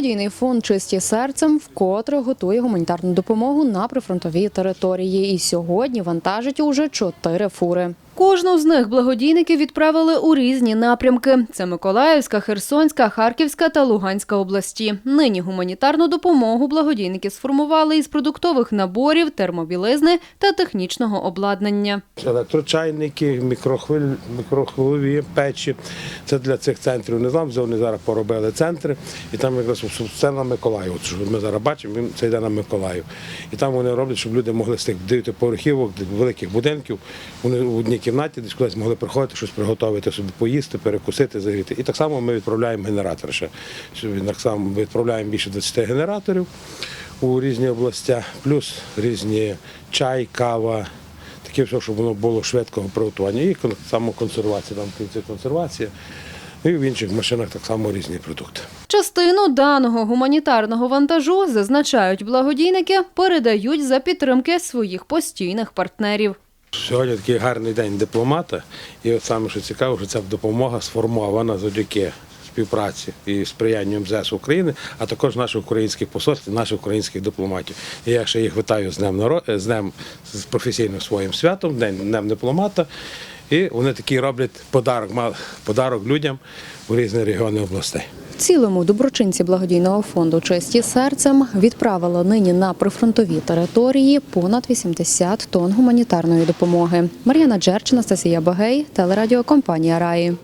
Благодійний фонд Чисті серцем вкотре готує гуманітарну допомогу на прифронтовій території. І сьогодні вантажить уже чотири фури. Кожну з них благодійники відправили у різні напрямки: це Миколаївська, Херсонська, Харківська та Луганська області. Нині гуманітарну допомогу благодійники сформували із продуктових наборів, термобілизни та технічного обладнання. Електрочайники, мікрохвиль, мікрохвильові печі. Це для цих центрів не знам. Вони зараз поробили центри, і там якраз це на Миколаїв. Що ми зараз бачимо, це йде на Миколаїв. І там вони роблять, щоб люди могли з тих дев'ятиповерхівок, великих будинків, вони в одній кімнаті десь кудись могли приходити, щось приготувати собі, поїсти, перекусити, загріти. І так само ми відправляємо генератори ще. Так само відправляємо більше 20 генераторів у різні області, плюс різні чай, кава. Таке все, щоб воно було швидкого приготування. І кон- самоконсервація, там в кінці консервація. І в інших машинах так само різні продукти. Частину даного гуманітарного вантажу зазначають благодійники, передають за підтримки своїх постійних партнерів. Сьогодні такий гарний день дипломата. І от саме що цікаво, що ця допомога сформована завдяки співпраці і сприянню МЗС України, а також наших українських посольств, наших українських дипломатів. І я ще їх вітаю з днем наро- з днем з професійним своїм святом, днем, днем дипломата. І вони такий роблять подарок, подарок людям у різні регіони областей. Цілому доброчинці благодійного фонду Честі серцем відправили нині на прифронтові території понад 80 тонн гуманітарної допомоги. Мар'яна Джерч, Анастасія Багей, телерадіокомпанія Раї.